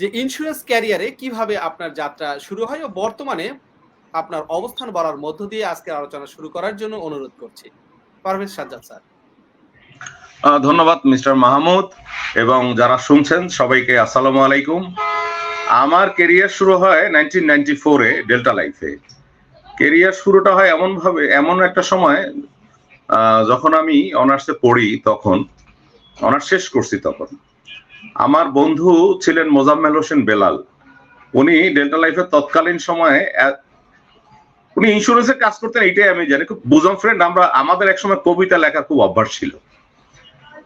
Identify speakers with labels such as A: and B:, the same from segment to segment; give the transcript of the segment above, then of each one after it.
A: যে ইন্স্যুরেন্স ক্যারিয়ারে কীভাবে আপনার যাত্রা শুরু হয় ও বর্তমানে আপনার অবস্থান বলার মধ্য দিয়ে আজকে আলোচনা শুরু করার জন্য অনুরোধ করছি। পারভেজ সাজ্জাদ স্যার।
B: ধন্যবাদ মিস্টার মাহমুদ এবং যারা শুনছেন, সবাইকে আসসালামু আলাইকুম। আমার কেরিয়ার শুরু হয় নাইনটিন নাইনটি ফোরে ডেল্টা লাইফে কেরিয়ার শুরুটা হয় এমন ভাবে এমন একটা সময় যখন আমি অনার্সে পড়ি তখন অনার্স শেষ করছি তখন। আমার বন্ধু ছিলেন মোজাম্মেল হোসেন বেলাল। উনি ডেল্টা লাইফের তৎকালীন সময়ে উনি ইন্স্যুরেন্সের কাজ করতেন, এইটাই আমি জানি। খুব বুজম ফ্রেন্ড আমরা, আমাদের একসময় কবিতা লেখার খুব অভ্যাস ছিল।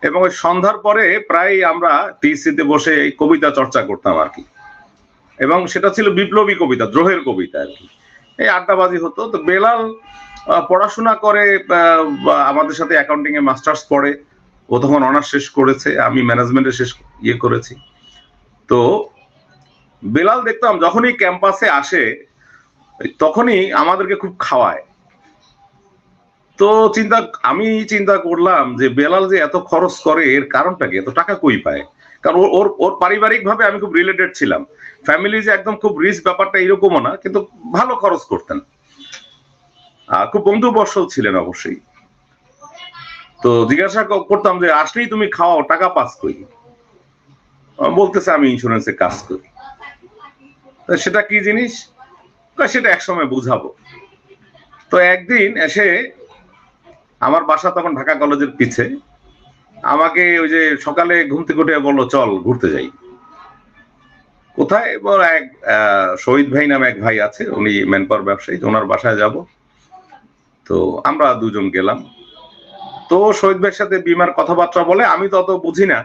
B: এবং ওই সন্ধ্যার পরে প্রায় আমরা টিসিতে বসে এই কবিতা চর্চা করতাম আর কি। এবং সেটা ছিল বিপ্লবী কবিতা, দ্রোহের কবিতা আর কি। এই আড্ডাবাজি হতো। তো বেলাল পড়াশোনা করে আমাদের সাথে অ্যাকাউন্টিং এ মাস্টার্স পড়ে। ও তখন অনার্স শেষ করেছে, আমি ম্যানেজমেন্টে শেষ ইয়ে করেছি। তো বেলাল দেখতাম যখনই ক্যাম্পাসে আসে, তখনই আমাদেরকে খুব খাওয়ায়। তো চিন্তা, আমি চিন্তা করলাম যে বেলাল যে এত খরচ করে, এর কারণটা কি? এত টাকা কই পায়? কারণ ওর- ওর পারিবারিক ভাবে আমি খুব রিলেটেড ছিলাম। ফ্যামিলি যে একদম খুব রিচ ব্যাপারটা এরকমও না, কিন্তু ভালো খরচ করতেন। খুব বন্ধুবর্ষও ছিলেন অবশ্যই। তো জিজ্ঞাসা করতাম যে, আসলেই তুমি খাওয়াও, টাকা পাস করি বলতেছে, আমি ইন্স্যুরেন্সে কাজ করি। সেটা কি জিনিস? সেটা একসময় বুঝাবো। তো একদিন এসে আমার বাসা তখন ঢাকা কলেজের পিছে, আমাকে ওই যে সকালে ঘুম থেকে বলল, চল, ঘুরতে যাই। কোথায়? এক শহীদ ভাই নামে এক ভাই আছে, উনি ম্যান পাওয়ার ব্যবসায়ী ওনার বাসায় যাব। তো আমরা দুজন গেলাম। তো শহীদ ভাইয়ের সাথে বিমার কথাবার্তা বলে, আমি তো অত বুঝি না।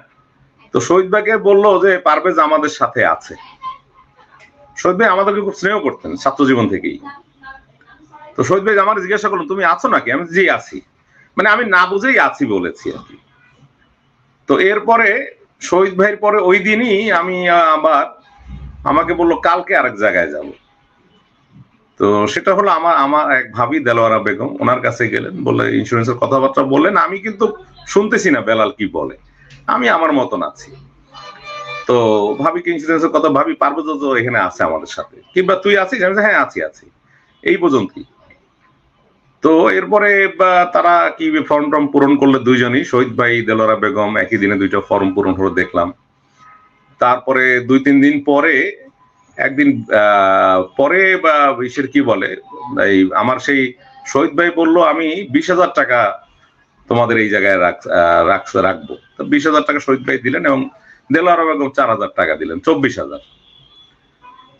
B: তো শহীদ ভাইকে বলল যে, পারভেজ আমাদের সাথে আছে। শহীদ ভাই আমাদেরকে খুব স্নেহ করতেন ছাত্র জীবন থেকেই। তো শহীদ ভাই আমার জিজ্ঞাসা করলেন তুমি আছো নাকি? আমি জি, আছি। মানে আমি না বুঝেই আছি বলেছি আর কি। তো এরপরে শহীদ ভাইয়ের পরে ওই দিনই আমি আবার আমাকে বলল, কালকে আরেক জায়গায় যাব। তো সেটা হলো আমার আমার এক ভাবি দেলোয়ারা বেগম, ওনার কাছে গেলেন বলে ইন্স্যুরেন্সের কথাবার্তা বললেন, আমি কিন্তু শুনতেছি না বেলাল কি বলে। আমি আমার মতন আছি। তো ভাবি ভাবিকে ইন্স্যুরেন্সের কথা ভাবি, পারব তো এখানে আছে আমাদের সাথে। কিংবা তুই আছিস? আমি হ্যাঁ আছি আছি। এই পর্যন্তই। তো এরপরে তারা কি ফর্ম টর্ম পূরণ করলে দুইজনই, শহীদ ভাই দেলোরা বেগম, একই দিনে দুইটা ফর্ম পূরণ হলো, দেখলাম। তারপরে দুই, তিন দিন পরে একদিন পরে বা ইসের কি বলে, এই আমার সেই শহীদ ভাই বলল, আমি বিশ হাজার টাকা তোমাদের এই জায়গায় রাখ- রাখব। তো বিশ হাজার টাকা শহীদ ভাই দিলেন এবং দেলোয়ারা চার হাজার টাকা দিলেন, চব্বিশ হাজার।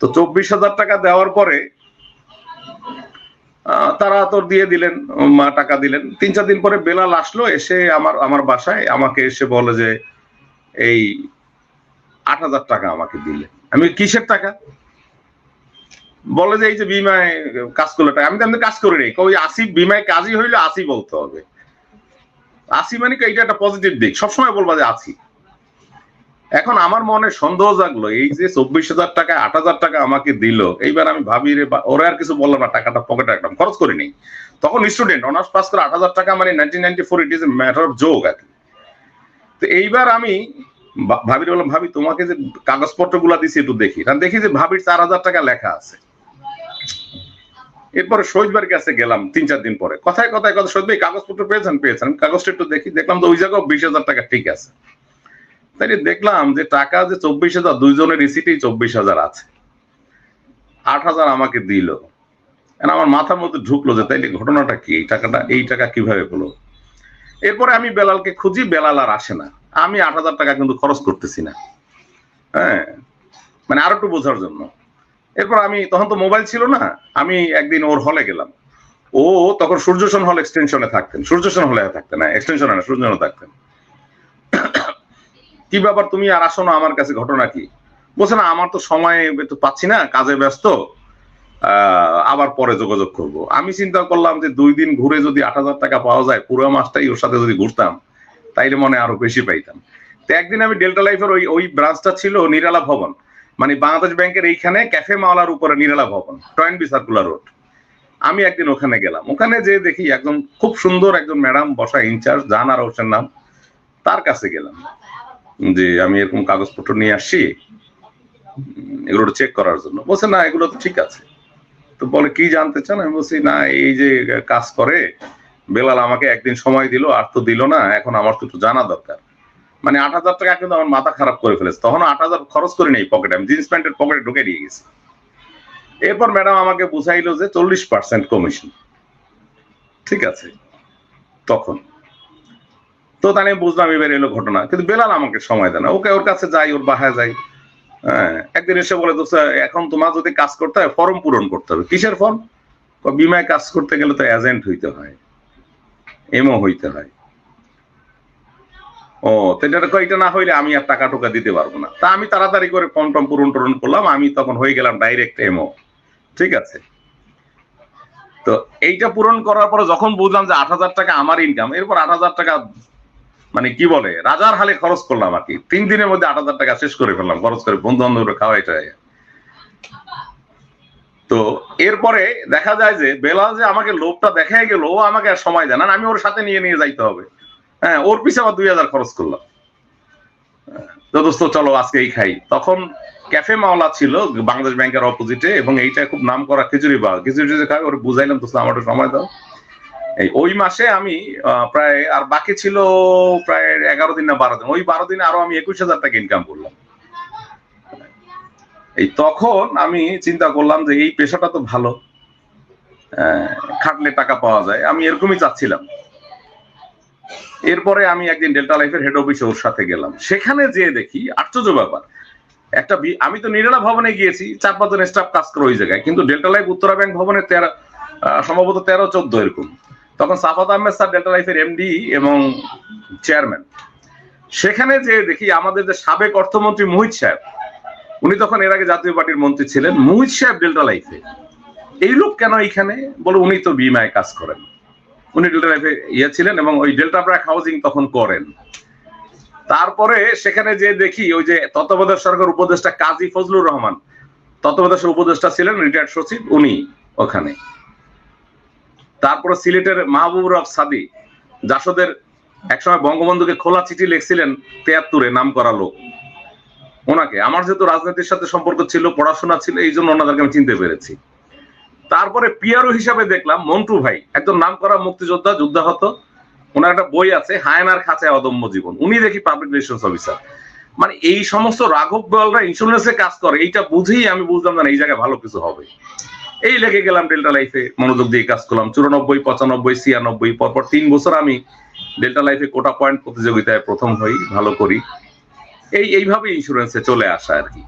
B: তো চব্বিশ হাজার টাকা দেওয়ার পরে তারা তো দিয়ে দিলেন, মা টাকা দিলেন। তিন চার দিন পরে বেলাল আসলো, এসে আমার আমার বাসায় আমাকে এসে বলে যে, এই আট হাজার টাকা আমাকে দিলে। আমি কিসের টাকা? বলে যে এই যে বিমায় কাজ করলে আমি তো কাজ করি নাই ওই আসি, বিমায় কাজই হইলে, আসি বলতে হবে। আসি মানে কি এটা একটা পজিটিভ দিক। সবসময় বলবা যে আছি এখন আমার মনে সন্দেহ জাগলো, এই যে চব্বিশ হাজার টাকা, আট হাজার টাকা আমাকে দিল, এইবার আমি ভাবি রে ওরা আর কিছু বললাম না, টাকাটা পকেটে রাখলাম, খরচ করিনি। তখন স্টুডেন্ট অনার্স পাস করে আট হাজার টাকা মানে nineteen ninety four it is matter of যোগ আর কি। তো এইবার আমি ভাবির বললাম, ভাবি, তোমাকে যে কাগজপত্রগুলা দিছি একটু দেখি। কারণ দেখি যে ভাবির চার হাজার টাকা লেখা আছে। এরপরে শহীদবার কাছে গেলাম তিন চার দিন পরে। কথায় কথায় কথা ভাই, কাগজপত্র পেয়েছেন পেয়েছেন। কাগজটা একটু দেখি। দেখলাম তো ওই জায়গাও বিশ হাজার টাকা ঠিক আছে। তাই দেখলাম যে টাকা যে চব্বিশ হাজার, দুইজনের রিসিটেই চব্বিশ হাজার আছে। আট হাজার আমাকে দিল। আমার মাথার মধ্যে ঢুকলো যে তাইলে ঘটনাটা কি? এই টাকাটা, এই টাকা কীভাবে হলো এরপরে আমি বেলালকে খুঁজি, বেলাল আর আসে না। আমি আট হাজার টাকা কিন্তু খরচ করতেছি না। হ্যাঁ? মানে আরও একটু বোঝার জন্য। এরপর আমি, তখন তো মোবাইল ছিল না, আমি একদিন ওর হলে গেলাম। ও তখন সূর্যসন হল এক্সটেনশনে থাকতেন। সূর্যসন হলে থাকতেন না এক্সটেনশনে না সূর্যসনে থাকতেন। কি ব্যাপার তুমি আর আসো না, আমার কাছে ঘটনা কি? বলছে, না, আমার তো সময় পাচ্ছি না, কাজে ব্যস্ত। আবার পরে যোগাযোগ করব। আমি চিন্তা করলাম যে দুই দিন ঘুরে যদি আট হাজার টাকা পাওয়া যায়, পুরো মাসটাই ওর সাথে যদি ঘুরতাম, তাইলে মনে আরও বেশি পাইতাম। তো একদিন আমি ডেল্টা লাইফের ওই ওই ব্রাঞ্চটা ছিল নিরালা ভবন। মানে বাংলাদেশ ব্যাংকের এইখানে ক্যাফে মাওলার উপরে নিরালা ভবন টয়েন বি সার্কুলার রোড আমি একদিন ওখানে গেলাম। ওখানে যে দেখি একজন খুব সুন্দর একজন ম্যাডাম বসা ইনচার্জ জাহানার হোসেন নাম, তার কাছে গেলাম। যে আমি এরকম কাগজপত্র নিয়ে আসছি এগুলো চেক করার জন্য। বলছে, না, এগুলো তো ঠিক আছে। তো বলে, কি জানতে চান? আমি বলছি, না, এই যে কাজ করে, বেলাল আমাকে একদিন সময় দিল, আর তো দিল না, এখন আমার তো একটু জানা দরকার। মানে আট হাজার টাকা কিন্তু আমার মাথা খারাপ করে ফেলেছে। তখন আট হাজার খরচ করে নেই পকেটে, আমি জিন্স প্যান্টের পকেটে ঢুকে দিয়ে গেছি। এরপর ম্যাডাম আমাকে বুঝাইলো যে চল্লিশ পার্সেন্ট কমিশন। ঠিক আছে, তখন। তো তাহলে বুঝলাম, এবার এলো ঘটনা। কিন্তু বেলাল আমাকে সময় দেয় না। ওকে ওর কাছে যাই, ওর বাসায় যাই। হ্যাঁ একদিন এসে বলে, দোস্ত, এখন তোমার যদি কাজ করতে হয় ফর্ম পূরণ করতে হবে। কিসের ফর্ম বিমায় কাজ করতে গেলে তো এজেন্ট হইতে হয় এমও হইতে হয়। ও, তো এটা কয়টা না হইলে আমি আর টাকা টোকা দিতে পারব না। তা আমি তাড়াতাড়ি করে ফর্ম টর্ম পূরণ টরণ করলাম, আমি তখন হয়ে গেলাম ডাইরেক্ট এমও ঠিক আছে? তো এইটা পূরণ করার পরে যখন বুঝলাম যে আট হাজার টাকা আমার ইনকাম এরপর আট হাজার টাকা মানে কি বলে, রাজার হালে খরচ করলাম আর কি। তিন দিনের মধ্যে আট হাজার টাকা শেষ করে ফেললাম, খরচ করে বন্ধু বান্ধব খাওয়াই টাওয়াই। তো এরপরে দেখা যায় যে বেলাল যে আমাকে লোভটা দেখাই গেল, ও আমাকে আর সময় দেয় না, আমি ওর সাথে নিয়ে নিয়ে যাইতে হবে। হ্যাঁ ওর পিছে আবার দুই হাজার খরচ করলাম। তো চলো আজকেই খাই। তখন ক্যাফে মাওলা ছিল, বাংলাদেশ ব্যাংকের অপোজিটে এবং এইটা খুব নাম করা খিচুড়ি বা খিচুড়ি খাই ওর বুঝাইলাম, দোস্ত আমার সময় দাও। এই ওই মাসে আমি প্রায়, আর বাকি ছিল প্রায় এগারো দিন না বারো দিন, ওই বারো দিনে আরও আমি একুশ হাজার টাকা ইনকাম করলাম। এই তখন আমি চিন্তা করলাম যে এই পেশাটা তো ভালো খাটলে টাকা পাওয়া যায়, আমি এরকমই চাচ্ছিলাম। এরপরে আমি একদিন ডেল্টা লাইফের হেড অফিসে ওর সাথে গেলাম। সেখানে যেয়ে দেখি, আশ্চর্য ব্যাপার, একটা আমি তো নিরালা ভবনে গিয়েছি, চার পাঁচজন স্টাফ কাজ করে ওই জায়গায়, কিন্তু ডেল্টা লাইফ উত্তরা ব্যাংক ভবনে তেরো সম্ভবত তেরো চোদ্দ এরকম। তখন সাফাত আহমেদ স্যার, ডেল্টা লাইফের এমডি এবং চেয়ারম্যান। সেখানে যে দেখি আমাদের যে সাবেক অর্থমন্ত্রী মোহিত সাহেব, উনি তখন এর আগে জাতীয় পার্টির মন্ত্রী ছিলেন, মোহিত সাহেব ডেল্টা লাইফে। এই লোক কেন এখানে বলে উনি তো বিমায় কাজ করেন। উনি ডেল্টা লাইফে ইয়ে ছিলেন এবং ওই ডেল্টা ব্র্যাক হাউজিং তখন করেন। তারপরে সেখানে যে দেখি ওই যে তত্ত্বাবধায়ক সরকার উপদেষ্টা কাজী ফজলুর রহমান, তত্ত্বাবধায়ক উপদেষ্টা ছিলেন রিটায়ার্ড সচিব, উনি ওখানে। তারপরে সিলেটের মাহবুবুর রব সাদি, জাসদের একসময় বঙ্গবন্ধুকে খোলা চিঠি লিখছিলেন তেয়াত্তরে, নাম করা লোক। ওনাকে, আমার যেহেতু রাজনীতির সাথে সম্পর্ক ছিল, পড়াশোনা ছিল, এই জন্য ওনাদেরকে আমি চিনতে পেরেছি। তারপরে পিয়ারো হিসাবে দেখলাম, মন্টু ভাই, একজন নাম করা মুক্তিযোদ্ধা, যুদ্ধাহত। ওনার একটা বই আছে, হায়নার খাঁচায় অদম্য জীবন। উনি দেখি পাবলিক রিলেশনস অফিসার মানে এই সমস্ত রাঘব বলরা ইন্স্যুরেন্সে কাজ করে, এইটা বুঝেই আমি বুঝলাম না, এই জায়গায় ভালো কিছু হবে। এই লেগে গেলাম ডেল্টা লাইফে মনোযোগ দিয়ে কাজ করলাম। চুরানব্বই, পঁচানব্বই, ছিয়ানব্বই, পরপর তিন বছর আমি ডেল্টা লাইফে কোটা পয়েন্ট প্রতিযোগিতায় প্রথম হই, ভালো করি। এই এইভাবে ইন্স্যুরেন্সে চলে আসা আর কি।